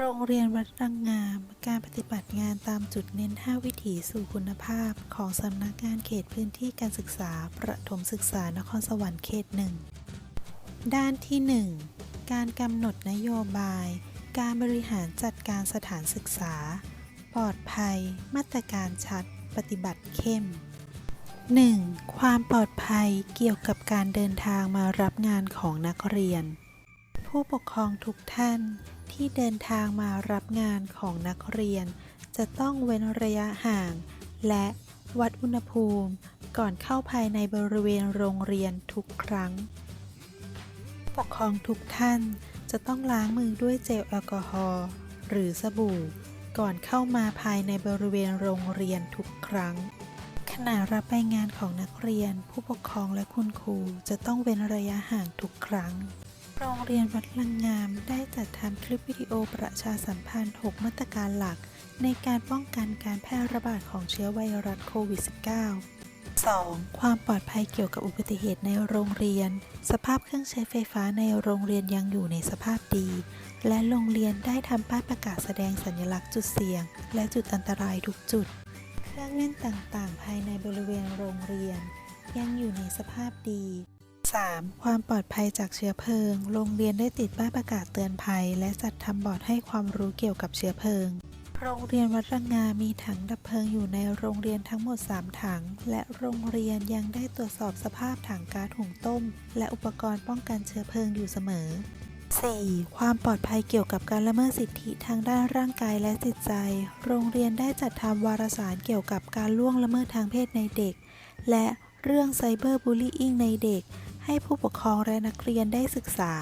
โรงเรียนวัดรังงาม การปฏิบัติงานตามจุดเน้น 5 วิถีสู่คุณภาพ ของสำนักงานเขตพื้นที่การศึกษา ประถมศึกษานครสวรรค์เขตหนึ่ง ด้านที่ 1 การกำหนดนโยบาย การบริหารจัดการสถานศึกษา ปลอดภัย มาตรการชัด ปฏิบัติเข้ม 1. ความปลอดภัยเกี่ยวกับการเดินทางมารับงานของนักเรียน ผู้ปกครองทุกท่านที่เดินทางมารับงานของนักเรียน จะต้องเว้นระยะห่าง และวัดอุณหภูมิ ก่อนเข้าภายในบริเวณโรงเรียนทุกครั้งผู้ปกครองทุกท่านจะต้องล้างมือด้วยเจลแอลกอฮอล์หรือสบู่ ก่อนเข้ามาภายในบริเวณโรงเรียนทุกครั้ง ขณะรับใบงานของนักเรียน ผู้ปกครองและคุณครูจะต้องเว้นระยะห่างทุกครั้ง โรงเรียนวัดลังงามได้จัดทำคลิปวิดีโอประชาสัมพันธ์ 6 มาตรการหลัก ในการป้องกันการแพร่ระบาดของเชื้อไวรัสโควิด -19 2. ความปลอดภัยเกี่ยวกับอุบัติเหตุในโรงเรียน สภาพเครื่องใช้ไฟฟ้าในโรงเรียนยังอยู่ในสภาพดี และโรงเรียนได้ทำป้ายประกาศแสดงสัญลักษณ์จุดเสี่ยง และจุดอันตรายทุกจุด เครื่องเล่นต่างๆ ภายในบริเวณโรงเรียน ยังอยู่ในสภาพดี 3. ความปลอดภัยจากเชื้อเพลิง โรงเรียนได้ติดป้ายประกาศเตือนภัย และจัดทำบอร์ดให้ความรู้เกี่ยวกับเชื้อเพลิง โรงเรียนวัดระงามีถังดับเพลิงอยู่ในโรงเรียนทั้งหมด 3 ถัง และโรงเรียนยังได้ตรวจสอบสภาพถังก๊าซหุงต้ม และอุปกรณ์ป้องกันเชื้อเพลิงอยู่เสมอ 4. ความปลอดภัยเกี่ยวกับการละเมิดสิทธิทางด้านร่างกายและจิตใจ โรงเรียนได้จัดทำวารสารเกี่ยวกับการล่วงละเมิดทางเพศในเด็ก และเรื่องไซเบอร์บูลลี่อิงในเด็ก ให้ผู้ปกครองและนักเรียนได้ศึกษา